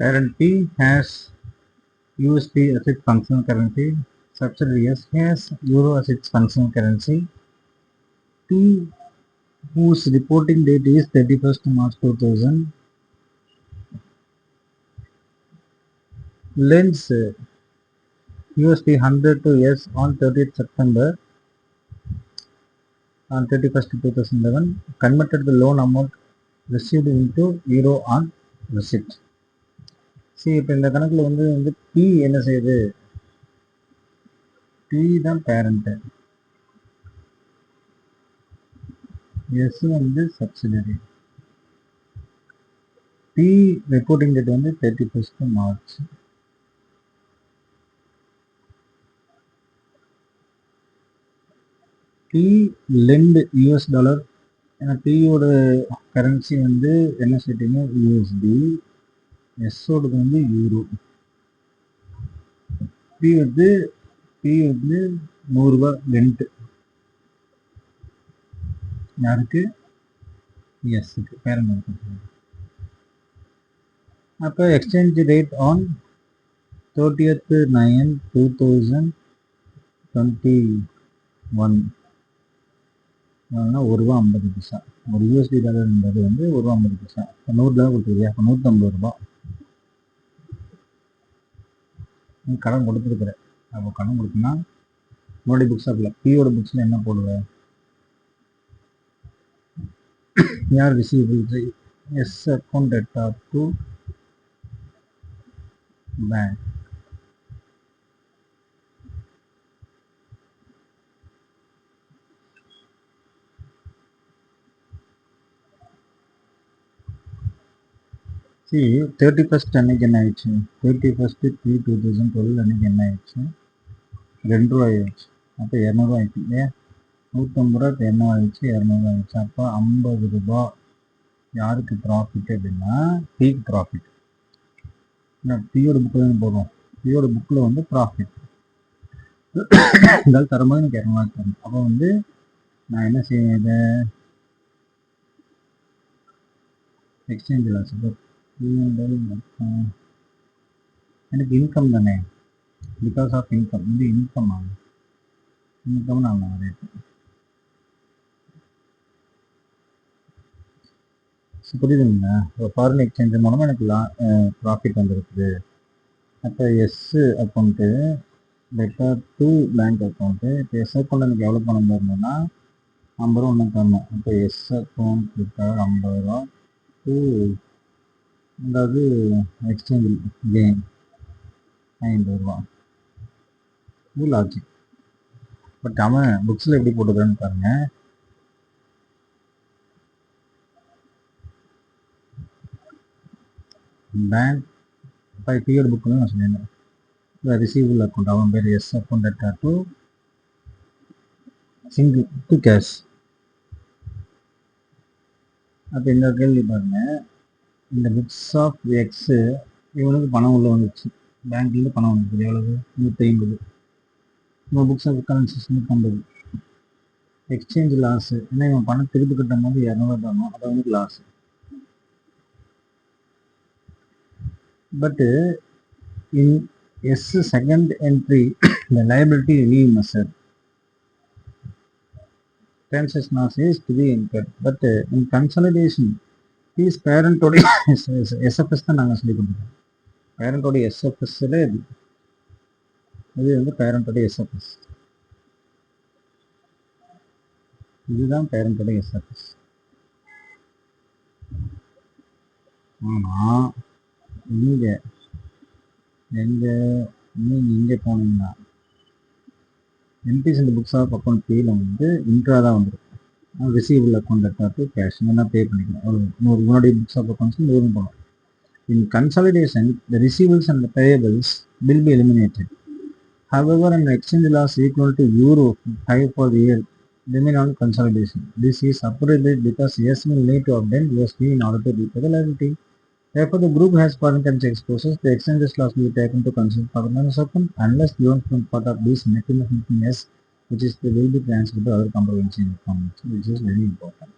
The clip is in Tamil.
Parent P has USD as its functional currency. Subsidiary S has Euro as its functional currency. T whose reporting date is 31st March 2000 lends USD 100 to S on 30th September on 31st 2011 converted the loan amount received into euro on receipt சரி இப்போ இந்த கணக்கில் வந்து வந்து பி என்ன செய்யுது? பி தான் பேரண்ட்டு எஸ் வந்து சப்சிடரி பி ரிப்போர்ட்டிங் டேட் வந்து thirty first March P lend US dollar ஏன்னா பியோட கரன்சி வந்து என்ன சொல்லிட்டீங்க யூஎஸ்டி எஸ்ஸோடது வந்து யூரோ பி வந்து பி வந்து நூறுரூவா லென்ட்டு யாருக்கு? எஸ்ஸுக்கு பேரண்ட் அப்போ exchange rate on thirtieth nine two thousand twenty one ஒரு ரூபா ஐம்பது பைசா. ஒரு யூஎஸ்டி டாலர்ன்றது வந்து ஒரு ரூபா ஐம்பது பைசா. நூறு டாலர் கொடுத்துருக்கியா? அப்போ நூற்றம்பது ரூபா. நீ கடன் கொடுத்துருக்குற. அப்போ கடன் கொடுத்தனா உன்னுடைய புக்ஸ் ஆப்பில் பியோட புக்ஸில் என்ன போடுவேன் யார் receivable S account debtor to bank C thirty first அன்னைக்கு என்ன ஆயிடுச்சு? Thirty first three two thousand twelve அன்னைக்கு என்ன ஆயிடுச்சு? ரெண்டு ரூபா ஆயிடுச்சு. அப்போ இரநூறுவா ஆயிடுச்சு இல்லையா? நூற்றம்பது ரூபா இப்போ என்ன ஆயிடுச்சு இரநூறுவா ஆயிடுச்சு. அப்போ ஐம்பது ரூபா யாருக்கு ப்ராஃபிட் அப்படின்னா பீக் ப்ராஃபிட் பியோட புக்கில் தான் பியோட புக்கில் வந்து ப்ராஃபிட் இதால் தரும்போது எனக்கு இரநூறுவா தரும் அப்போ வந்து நான் என்ன செய்வேன் இதை? எக்ஸ்சேஞ்சில் லாஸ் எனக்கு இன்கம் தானே? பிகாஸ் ஆஃப் இன்கம் இது இன்கம் ஆகும் இன்கம் நான் ரேட் புரியுதுங்களா? இப்போ ஃபாரின் எக்ஸ்சேஞ்ச் மூலமாக எனக்கு லா ப்ராஃபிட் வந்துருக்குது. அப்போ S account debtor to bank account இப்போ எஸ் அக்கௌண்ட் எனக்கு எவ்வளோ பணம் தரணும்னா ஐம்பது ரூபா ஒன்று தரணும் இப்போ எஸ் அக்கௌண்ட் பெட்டர் ஐம்பது ரூபா டூ அதாவது எக்ஸ்சேஞ்ச் கெயின் ஐம்பது ரூபா. இது லாஜிக் பட் அவன் புக்ஸில் எப்படி போட்டுக்கிறான்னு பாருங்கள் பேங்க் ஃபைவ் பிஎட் புக்கில் நான் சொல்லியிருந்தேன் ரிசீவபிள் அக்கௌண்ட் அவன் பேர் S account debtor to single to cash அப்போ இந்த கேள்வி பாருங்கள் இந்த புக்ஸ் ஆஃப் எக்ஸு இவனுக்கு பணம் உள்ள வந்துச்சு? பேங்க்லேருந்து பணம் வந்துச்சு. எவ்வளவு? நூற்றி ஐம்பது இந்த புக்ஸ் ஆஃப் கரன்சிஸ் நூற்றம்பது எக்ஸ்சேஞ்ச் லாஸு ஏன்னா இவன் பணம் திருப்பி கட்டும் போது இரநூறுவா தரணும். அது வந்து லாஸு பட்டு இன் எஸ் செகண்ட் என்ட்ரி இந்த liability we sir transaction loss is to be incurred. But uh, in consolidation fees பேரண்ட்டோடைய SFS தான் நாங்கள் சொல்லி கொடுத்துருக்கோம். பேரண்ட்டோடைய எஸ்எஃப்எஸ்ஸில் இது. இது வந்து பேரண்ட்டோடைய எஸ்எஃப்எஸ் இதுதான் பேரண்டோடைய எஸ்எஃப்எஸ் ஆனால் இங்கே எங்கே நீங்கள் இங்கே போனீங்கன்னா என்டிஸ் இந்த புக்ஸ் ஆஃப் அக்கௌண்ட் கீழே வந்து இன்ட்ரா தான் வந்துருக்கும் ரிசீவபிள் அக்கௌண்ட் எடுத்தாட்டு கேஷ் என்ன பே பண்ணிக்கலாம் ஒரு நூறு முன்னாடி புக்ஸ் ஆஃப் அக்கௌண்ட்ஸ் நூறு போகணும் in consolidation the receivables and payables will be eliminated However, an exchange loss equal to euro 5 for the year remain on consolidation. This is appropriate because yes will need to obtain USD in order to repay the liability. Therefore, the group has foreign currency exposures. The exchange loss will be taken to consider governance account unless given from part of this mechanism yes, which is the be transferred to other comprehensive accounts, which is very important.